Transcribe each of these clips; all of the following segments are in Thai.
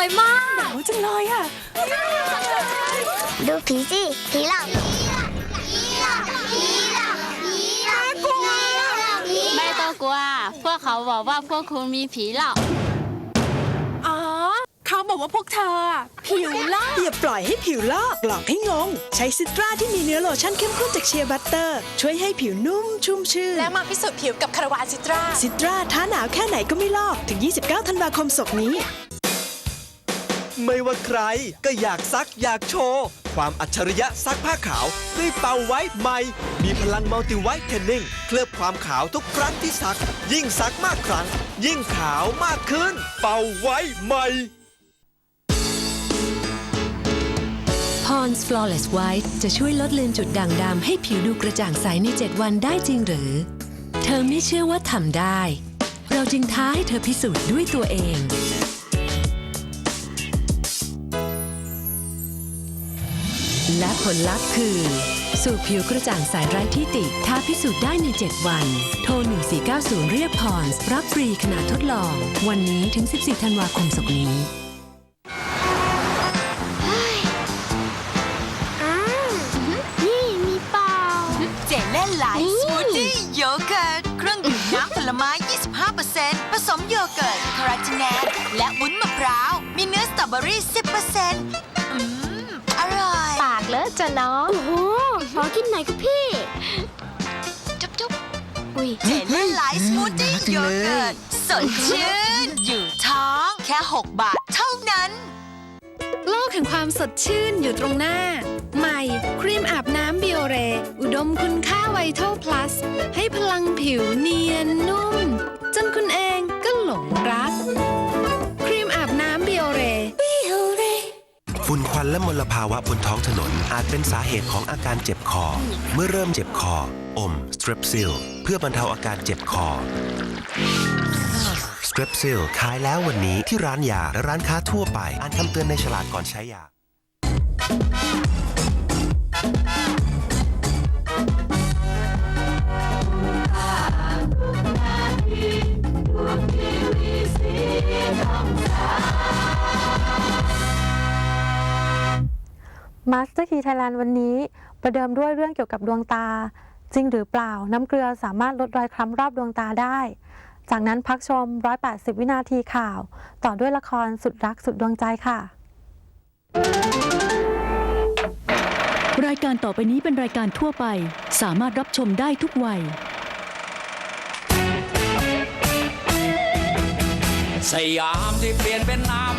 อยมากโอ้จังเลยอะ ดูผีสิผีหลอกผีหลอกผีหลอกผีหลอกผีหลอกผีหลอกผีหลอกไม่ต้องกลัว พวกเขาบอกว่าพวกคุณมีผีหลอก อ๋อ เขาบอกว่าพวกเธออะผิวลอกอย่าปล่อยให้ผิวลอกหลอกให้งง ใช้ซิตราที่มีเนื้อโลชั่นเข้มข้นจากเชียร์บัตเตอร์ ช่วยให้ผิวนุ่มชุ่มชื่น และมาพิสูจน์ผิวกับคาราวานซิตรา ซิตราท้าหนาวแค่ไหนก็ไม่ลอก ถึง 29 ธันวาคมศกนี้ ไม่ว่าใครก็อยากซักอยากโชว์ ความอัจฉริยะซักผ้าขาวด้วยเป่าไว้ใหม่ มีพลังมัลติไวท์เทนนิ่งเคลือบความขาวทุกครั้งที่ซัก ยิ่งซักมากครั้ง ยิ่งขาวมากขึ้น เป่าไว้ใหม่ Pond's Flawless White จะช่วยลดเลือนจุดด่างดำให้ผิวดูกระจ่างใสใน 7 วันได้จริงหรือ เธอไม่เชื่อว่าทำได้ เราจึงท้าให้เธอพิสูจน์ด้วยตัวเอง และผลลัพธ์คือ สู่ผิวกระจ่างใสไร้ที่ติท้าพิสูจน์ได้ใน 7 วัน โทร 1490 เรียกพรรับฟรีขนาดทดลอง วันนี้ถึง 14 ธันวาคมศกนี้อ่านี่มีเปล่า เจเล่นไลท์สมูทตี้โยเกิร์ตเครื่องดื่มน้ำผลไม้ 25%ผสมโยเกิร์ตคาราเจนนและวุ้นมะพร้าว มีเนื้อสตรอเบอรี่ 10%อืมอร่อย ปากเลอะจะน้องโอ้โหขอกินหน่อยครับพี่ จุ๊บจุ๊บอุ้ย เจเล่นไลท์สมูทตี้โยเกิร์ตสดชื่น อยู่ท้องแค่ 6 บาทเท่านั้น โลกแห่งความสดชื่นอยู่ตรงหน้า ใหม่ ครีมอาบน้ำบิโอเร อุดมคุณค่าไวท์เทลพลัส ให้พลังผิวเนียนนุ่ม จนคุณเองก็หลงรัก ฝุ่นควันและมลภาวะบนท้องถนน อาจเป็นสาเหตุของอาการเจ็บคอ เมื่อเริ่มเจ็บคอ อมสเตรปซิลเพื่อบรรเทาอาการเจ็บคอสเตรปซิลขายแล้ววันนี้ที่ร้านยาและร้านค้าทั่วไป อ่านคำเตือนในฉลากก่อนใช้ยา มาสเตอร์คีไทยแลนด์วันนี้ ประเดิมด้วยเรื่องเกี่ยวกับดวงตา จริงหรือเปล่าน้ำเกลือสามารถลดรอยคล้ำรอบดวงตาได้ จากนั้นพักชม 180 วินาทีข่าว ต่อด้วยละครสุดรักสุดดวงใจค่ะ รายการต่อไปนี้เป็นรายการทั่วไป สามารถรับชมได้ทุกวัย สยามที่เปลี่ยนเป็นน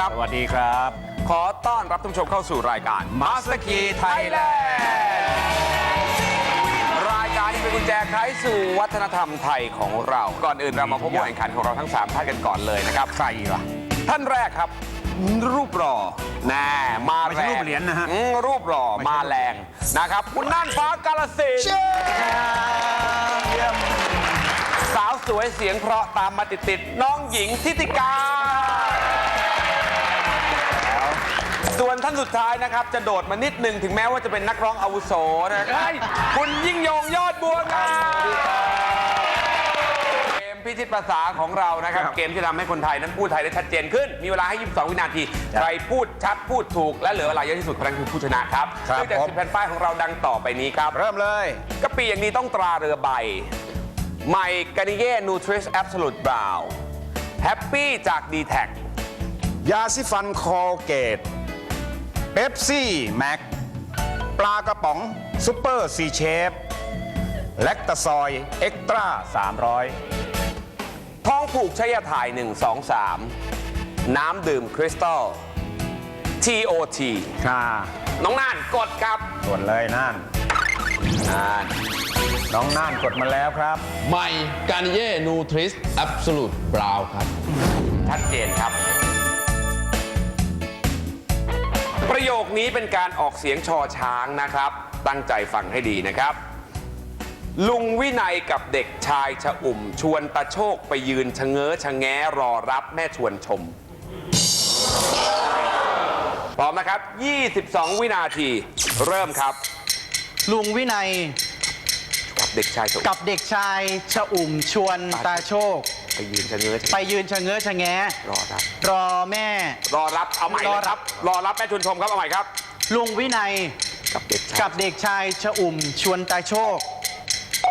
ครับ สวัสดีครับ ขอต้อนรับทุกผู้ชมเข้าสู่รายการ Master Key Thailand รายการที่เป็นกุญแจไขสู่วัฒนธรรมไทยของเรา ก่อนอื่นเรามาพบผู้แข่งขันของเราทั้ง 3 ท่านกันก่อนเลยนะครับ ใครล่ะ ท่านแรกครับ รูปหล่อแน่มาแรงไม่ใช่รูปเหรียญนะฮะ อืมรูปหล่อมาแรงนะครับ คุณน่านฟ้ากาลสินธุ์สาวสวยเสียงเพราะตามมาติดๆน้องหญิงทิติกา ส่วนท่านสุดท้ายนะครับ จะโดดมานิดหนึ่งถึงแม้ว่าจะเป็นนักร้องอาวุโสนะครับ คุณยิ่งยงยอดบัวงามเกมพิชิตภาษาของเรานะครับ เกมที่ทำให้คนไทยนั้นพูดไทยได้ชัดเจนขึ้น มีเวลาให้ 22 วินาที ใครพูดชัดพูดถูก และเหลือเวลาเยอะที่สุดคนนั้นคือผู้ชนะครับครับเนื่องจากผม สิบแผ่นป้ายของเราดังต่อไปนี้ครับ เริ่มเลย กะปิอย่างนี้ต้องตราเรือใบใหม่กานิเย่นูทริสแอบสูตบราวน์แฮปปี้จาก d t แทยาซิฟันคอลเกต เบปซี่แม็กปลากระป๋องซุปเปอร์ซีเชฟแลคตาซอยเอ็กตร้า300 ท้องผูกใช้ยาถ่าย 1 2 3 น้ำดื่มคริสตัล TOT ค่ะน้องน่านกดครับส่วนเลยน่าน น่านน้องน่านกดมาแล้วครับ ใหม่การเย่นูทริสแอบสูตบราวครับ ชัดเจนครับ ประโยคนี้เป็นการออกเสียงชอช้างนะครับ ตั้งใจฟังให้ดีนะครับ ลุงวินัยกับเด็กชายชะอุ่ม ชวนตาโชคไปยืนชะเง้อชะแง้รอรับแม่ชวนชม พร้อมนะครับ 22 วินาที เริ่มครับ ลุงวินัย เด็กชายชะอุ่มกับเด็กชายชะอุ่มชวนตาโชค ไปยืนชะเง้อชะไปยืนชะเง้อชะแงะรอรับรอแม่ รอรับเอาใหม่เลยครับ รอรับแม่ชวนชมครับเอาใหม่ครับ ลุงวินัยกับเด็กชายกับเด็กชายชะอุ่มชวนตาโชค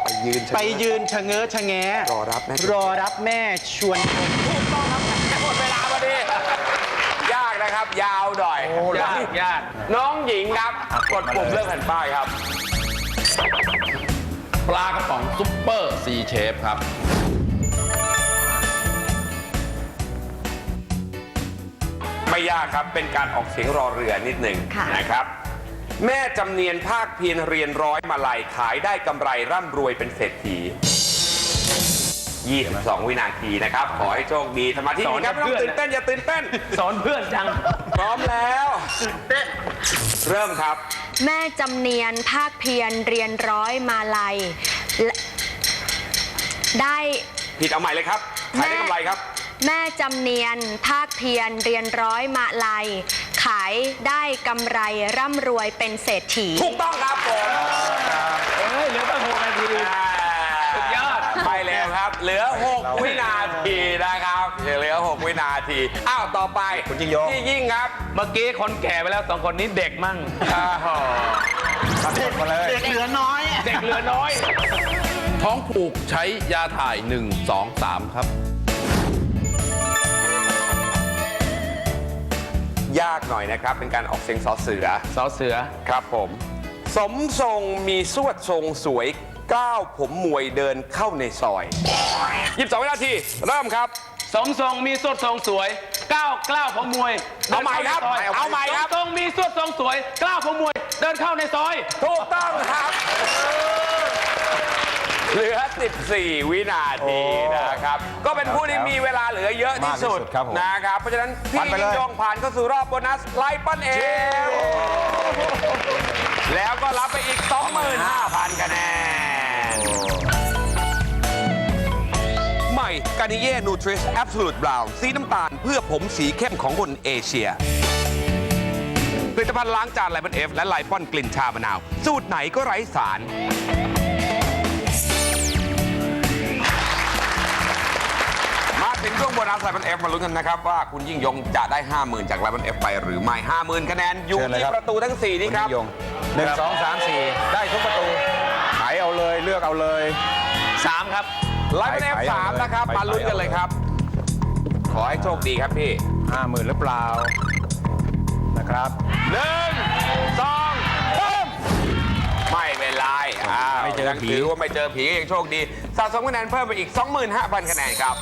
ไปยืนชะไปเง้อยืนชะเง้อชะแงะรอรับแม่ รอรับแม่ชวนชมถูกต้องครับหมดเวลาพอดียากนะครับ ยาวหน่อยยากยากน้องหญิงครับกดปุ่มเลือกแผ่นป้ายครับ ปลากระป๋องซุปเปอร์ซีเชฟครับ ไม่ยากครับเป็นการออกเสียงรอเรือนิดหนึ่งนะครับ แม่จำเนียนภาคเพียรเรียนร้อยมาลัยขายได้กำไรร่ำรวยเป็นเศรษฐี 22 วินาทีนะครับ ขอให้โชคดีสมาธิดีครับไม่ต้องตื่นเต้นอย่าตื่นเต้น สอนเพื่อนจัง พร้อมแล้ว เริ่มครับ แม่จำเนียนภาคเพียรเรียนร้อยมาลัยและได้ ผิดเอาใหม่เลยครับขายได้กำไรครับ แม่จำเนียนภาคเพียรเรียนร้อยมาลัยขายได้กำไรร่ำรวยเป็นเศรษฐี ถูกต้องครับผม เฮ้ยเหลือตั้งหกนาที สุดยอด ไปแล้วครับ เหลือ 6 วินาทีนะครับเหลือ 6 วินาที อ้าว ต่อไปคุณยิ่งยง พี่ยิ่งครับ เมื่อกี้คนแก่ไปแล้วสองคนนี้เด็กมั่งอ้าวกดมาเลยเด็กเหลือน้อยเด็กเหลือน้อย ท้องผูกใช้ยาถ่าย 1 2 3 ครับ ยากหน่อยนะครับ เป็นการออกเสียงสอเสือ สอเสือ ครับผม สมทรงมีสวดทรงสวย ก้าวผมมวยเดินเข้าในซอย 22วินาที เริ่มครับ สมทรงมีสวดทรงสวยก้าวกล้าวผมมวยเอาใหม่ครับดินข้ในซยเอาใหม่ครับสทรงมีสวดทรงสวยกล้าวผมมวย เดินเข้าในซอยถูกต้องครับ เหลือ 14 วินาทีนะครับ ก็เป็นผู้ที่มีเวลาเหลือเยอะที่สุดมากที่สุดครับผมนะครับ เพราะฉะนั้นพี่ปันไปเลย ยิ่งยงผ่านเข้าสู่รอบโบนัสไลฟ์ปั้นเอวแล้วก็รับไปอีก 25,000 คะแนน กานิเย่นูทริสแอบสูตบราวน์สีน้ำตาลเพื่อผมสีเข้มของคนเอเชีย ผลิตภัณฑ์ล้างจานไลปอนเอฟและไลปอนกลิ่นชามะนาว สูตรไหนก็ไร้สาร มาถึงช่วงโบนัสไลปอนเอฟมาลุ้นกันนะครับ ว่าคุณยิ่งยงจะได้ 50,000 จากไลปอนเอฟไปหรือไม่ 50,000 คะแนนอยู่เชิญเลยที่ครับ ประตูทั้ง 4 นี้ครับ ณยิ่งยงหนึ่งสองสามสี่ได้ทุกประตูไขเอาเลยเลือกเอาเลย 3 ครับ ไลปอนเอฟไปสามเอาเลยนะครับไปมาลุ้นกันเลยครับ ขอให้โชคดีครับพี่ห้าหมื่นหรือเปล่า นะครับหนึ่งสองสามไม่เป็นไรอ้าวไม่เจอผียังถือว่าไม่เจอผีก็ยังโชคดี สะสมคะแนนเพิ่มไปอีก 25,000 คะแนนครับ